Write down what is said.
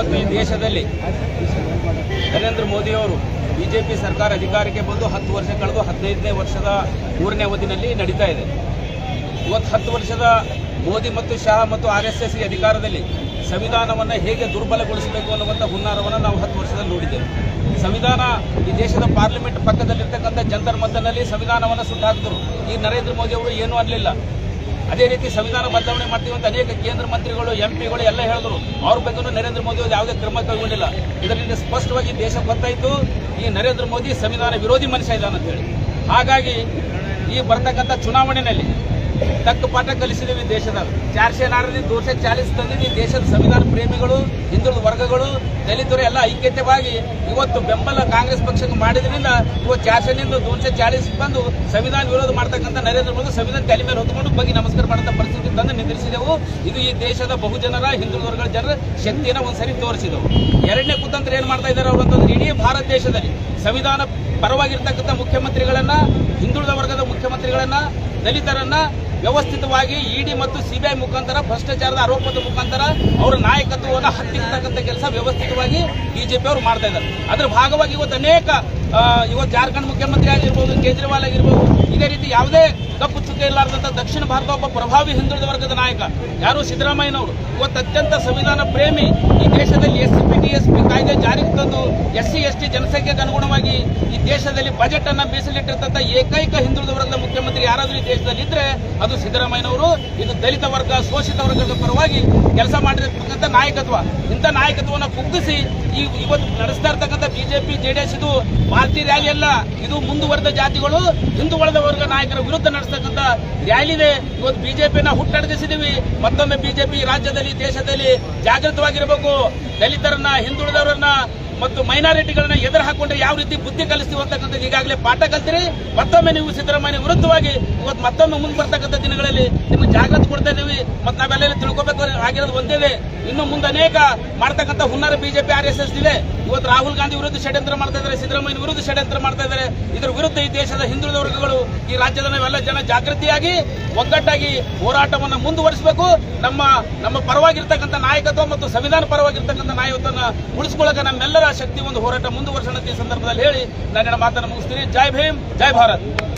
ಮತ್ತು ಈ ದೇಶದಲ್ಲಿ ನರೇಂದ್ರ ಮೋದಿಯವರು ಬಿಜೆಪಿ ಸರ್ಕಾರ ಅಧಿಕಾರಕ್ಕೆ ಬಂದು ಹತ್ತು ವರ್ಷ ಕಳೆದು ಹದಿನೈದನೇ ವರ್ಷದ ಮೂರನೇ ಅವಧಿನಲ್ಲಿ ನಡೀತಾ ಇದೆ. ಇವತ್ತು ಹತ್ತು ವರ್ಷದ ಮೋದಿ ಮತ್ತು ಶಾ ಮತ್ತು ಆರ್ ಎಸ್ ಎಸ್ ಅಧಿಕಾರದಲ್ಲಿ ಸಂವಿಧಾನವನ್ನು ಹೇಗೆ ದುರ್ಬಲಗೊಳಿಸಬೇಕು ಅನ್ನುವಂಥ ಹುನ್ನಾರವನ್ನು ನಾವು ಹತ್ತು ವರ್ಷದಲ್ಲಿ ನೋಡಿದ್ದೇವೆ. ಸಂವಿಧಾನ ಈ ದೇಶದ ಪಾರ್ಲಿಮೆಂಟ್ ಪಕ್ಕದಲ್ಲಿರ್ತಕ್ಕಂಥ ಜಂತರ್ ಮಂತರ್ನಲ್ಲಿ ಸಂವಿಧಾನವನ್ನು ಸುಟ್ಟು ಈ ನರೇಂದ್ರ ಮೋದಿ ಅವರು ಏನೂ ಅನ್ನಲಿಲ್ಲ ಅದೇ ರೀತಿ ಸಂವಿಧಾನ ಬದಲಾವಣೆ ಮಾಡ್ತೀವಿ ಅಂತ ಅನೇಕ ಕೇಂದ್ರ ಮಂತ್ರಿಗಳು ಎಂ ಪಿಗಳು ಎಲ್ಲ ಹೇಳಿದ್ರು. ಅವ್ರ ಬಗ್ಗೆನೂ ನರೇಂದ್ರ ಮೋದಿ ಅವರು ಯಾವುದೇ ಕ್ರಮ ಕೈಗೊಂಡಿಲ್ಲ. ಇದರಿಂದ ಸ್ಪಷ್ಟವಾಗಿ ದೇಶ ಗೊತ್ತಾಯಿತು. ಈ ನರೇಂದ್ರ ಮೋದಿ ಸಂವಿಧಾನ ವಿರೋಧಿ ಮನುಷ್ಯ ಇದ್ದಾನೆ ಅಂತ ಹೇಳಿ. ಹಾಗಾಗಿ ಈ ಬರ್ತಕ್ಕಂಥ ಚುನಾವಣೆಯಲ್ಲಿ ತಕ್ಕ ಪಾಠ ಕಲಿಸಿದ್ದೀವಿ ದೇಶದಾಗ. ಚಾರ್ಶೆ ನಾಡಲ್ಲಿ ದೋಷ ಚಾಲಿಸ್ ತಂದೀವಿ ದೇಶದ ಸಂವಿಧಾನ ಪ್ರೇಮಿಗಳು, ಹಿಂದುಳಿದ ವರ್ಗಗಳು, ದಲಿತರು ಎಲ್ಲ ಐಕ್ಯತೆವಾಗಿ ಇವತ್ತು ಬೆಂಬಲ ಕಾಂಗ್ರೆಸ್ ಪಕ್ಷಕ್ಕೆ ಮಾಡಿದ್ರಿಂದ ಇವತ್ತು ಚಾರ್ಶೆನಿಂದ ದೋಷ ಚಾಲಿಸ್ ಬಂದು ಸಂವಿಧಾನ ವಿರೋಧ ಮಾಡ್ತಕ್ಕಂಥ ನರೇಂದ್ರ ಮೋದಿ ಸಂವಿಧಾನ ತಲೆ ಮೇಲೆ ಹೊತ್ಕೊಂಡು ಬಗ್ಗೆ ನಮಸ್ಕಾರ ಮಾಡುವಂಥ ಪರಿಸ್ಥಿತಿ ತಂದು ನಿಂದಿರಿಸಿದೆವು. ಇದು ಈ ದೇಶದ ಬಹುಜನರ, ಹಿಂದುಳಿದ ವರ್ಗಗಳ ಜನರ ಶಕ್ತಿಯನ್ನ ಒಂದ್ಸರಿ ತೋರಿಸಿದವು. ಎರಡನೇ ಕುತಂತ್ರ ಏನ್ ಮಾಡ್ತಾ ಇದ್ದಾರೆ ಅವರು ಅಂತಂದ್ರೆ ಇಡೀ ಭಾರತ ದೇಶದಲ್ಲಿ ಸಂವಿಧಾನ ಪರವಾಗಿರ್ತಕ್ಕಂಥ ಮುಖ್ಯಮಂತ್ರಿಗಳನ್ನ, ಹಿಂದುಳಿದ ವರ್ಗದ ಮುಖ್ಯಮಂತ್ರಿಗಳನ್ನ, ದಲಿತರನ್ನ ವ್ಯವಸ್ಥಿತವಾಗಿ ಇಡಿ ಮತ್ತು ಸಿಬಿಐ ಮುಖಾಂತರ, ಭ್ರಷ್ಟಾಚಾರದ ಆರೋಪದ ಮುಖಾಂತರ ಅವರ ನಾಯಕತ್ವವನ್ನು ಹತ್ತಿರ್ತಕ್ಕಂಥ ಕೆಲಸ ವ್ಯವಸ್ಥಿತವಾಗಿ ಬಿಜೆಪಿ ಅವರು ಮಾಡ್ತಾ ಇದ್ದಾರೆ. ಅದರ ಭಾಗವಾಗಿ ಇವತ್ತು ಅನೇಕ ಇವತ್ತು ಜಾರ್ಖಂಡ್ ಮುಖ್ಯಮಂತ್ರಿ ಆಗಿರ್ಬೋದು, ಕೇಜ್ರಿವಾಲ್ ಆಗಿರ್ಬೋದು, ಇದೇ ರೀತಿ ಯಾವುದೇ ಕಪ್ಪು ಚುಕ್ಕೆ ಇಲ್ಲಾರ್ದಂಥ ದಕ್ಷಿಣ ಭಾರತ ಒಬ್ಬ ಪ್ರಭಾವಿ ಹಿಂದುಳಿದ ವರ್ಗದ ನಾಯಕ, ಯಾರು ಸಿದ್ದರಾಮಯ್ಯನವರು. ಇವತ್ತು ಅತ್ಯಂತ ಸಂವಿಧಾನ ಪ್ರೇಮಿ ಈ ಎಸ್ ಎಸ್ ಪಿ ಕಾಯ್ದೆ ಜಾರಿಗೆ ತಂದು ಎಸ್ ಸಿ ಎಸ್ ಟಿ ಜನಸಂಖ್ಯೆಗೆ ಅನುಗುಣವಾಗಿ ಈ ದೇಶದಲ್ಲಿ ಬಜೆಟ್ ಅನ್ನ ಮೀಸಲಿಟ್ಟಿರ್ತಂಥ ಏಕೈಕ ಹಿಂದುಳಿದ ವರ್ಗದ ಮುಖ್ಯಮಂತ್ರಿ ಯಾರಾದರೂ ಈ ದೇಶದಲ್ಲಿ ಇದ್ರೆ ಅದು ಸಿದ್ದರಾಮಯ್ಯನವರು, ಇದು ದಲಿತ ವರ್ಗ, ಶೋಷಿತ ವರ್ಗದ ಪರವಾಗಿ ಕೆಲಸ ಮಾಡಿರ್ತಕ್ಕಂಥ ನಾಯಕತ್ವ. ಇಂಥ ನಾಯಕತ್ವವನ್ನು ಕುಗ್ಗಿಸಿ ಈ ಇವತ್ತು ನಡೆಸ್ತಾ ಇರ್ತಕ್ಕಂಥ ಬಿಜೆಪಿ ಜೆಡಿಎಸ್ ಇದು ಭಾರತೀಯ ರ್ಯಾಲಿ ಅಲ್ಲ, ಇದು ಮುಂದುವರೆದ ಜಾತಿಗಳು ಹಿಂದುಳಿದ ವರ್ಗ ನಾಯಕರ ವಿರುದ್ಧ ನಡೆಸ್ತಕ್ಕಂಥ ರ್ಯಾಲಿದೆ ಇವತ್ತು ಬಿಜೆಪಿನ ಹುಟ್ಟಡಗಿಸಿದೀವಿ ಮತ್ತೊಮ್ಮೆ ಬಿಜೆಪಿ ರಾಜ್ಯದಲ್ಲಿ, ದೇಶದಲ್ಲಿ ಜಾಗೃತವಾಗಿರಬೇಕು. ದಲಿತರನ್ನ ಹಿಂದುಳಿದವರನ್ನ ಮತ್ತು ಮೈನಾರಿಟಿಗಳನ್ನ ಎದುರು ಹಾಕೊಂಡ್ರೆ ಯಾವ ರೀತಿ ಬುದ್ಧಿ ಕಲಿಸ್ತೀವಿ ಅಂತಕ್ಕಂಥ ಈಗಾಗಲೇ ಪಾಠ ಕಲ್ತಿರಿ. ಮತ್ತೊಮ್ಮೆ ನೀವು ಸಿದ್ದರಾಮಯ್ಯ ವಿರುದ್ಧವಾಗಿ ಇವತ್ತು ಮತ್ತೊಮ್ಮೆ ಮುಂದೆ ಬರ್ತಕ್ಕಂಥ ದಿನಗಳಲ್ಲಿ ನಿಮ್ಗೆ ಜಾಗೃತಿ ಕೊಡ್ತಾ ಇದೀವಿ ಮತ್ತು ನಾವೆಲ್ಲ ತಿಳ್ಕೊಬೇಕು ಆಗಿರೋದು ಒಂದೇ ಇನ್ನು ಮುಂದೆ ಅನೇಕ ಮಾಡ್ತಕ್ಕಂಥ ಹುನ್ನಾರ ಬಿಜೆಪಿ, ಆರ್ ಎಸ್ ಎಸ್ ಇದೆ. ಇವತ್ತು ರಾಹುಲ್ ಗಾಂಧಿ ವಿರುದ್ಧ ಷಡ್ಯಂತ್ರ ಮಾಡ್ತಾ ಇದ್ದಾರೆ, ಸಿದ್ದರಾಮಯ್ಯ ವಿರುದ್ಧ ಷಡ್ಯಂತ್ರ ಮಾಡ್ತಾ ಇದ್ದಾರೆ. ಇದರ ವಿರುದ್ಧ ಈ ದೇಶದ ಹಿಂದುಳಿದ ವರ್ಗಗಳು, ಈ ರಾಜ್ಯದ ನಾವೆಲ್ಲ ಜನ ಜಾಗೃತಿಯಾಗಿ, ಒಗ್ಗಟ್ಟಾಗಿ ಹೋರಾಟವನ್ನು ಮುಂದುವರಿಸಬೇಕು. ನಮ್ಮ ನಮ್ಮ ಪರವಾಗಿರ್ತಕ್ಕಂಥ ನಾಯಕತ್ವ ಮತ್ತು ಸಂವಿಧಾನ ಪರವಾಗಿರ್ತಕ್ಕಂಥ ನಾಯಕತ್ವನ ಉಳಿಸ್ಕೊಳ್ಳೋಕೆ ನಮ್ಮೆಲ್ಲರ ಶಕ್ತಿ ಒಂದು ಹೋರಾಟ ಮುಂದುವರಿಸೋಣ ಈ ಸಂದರ್ಭದಲ್ಲಿ ಹೇಳಿ ನನ್ನ ಮಾತನ್ನು ಮುಗಿಸ್ತೀನಿ. ಜೈ ಭೀಮ್ ಜೈ ಭಾರತ್.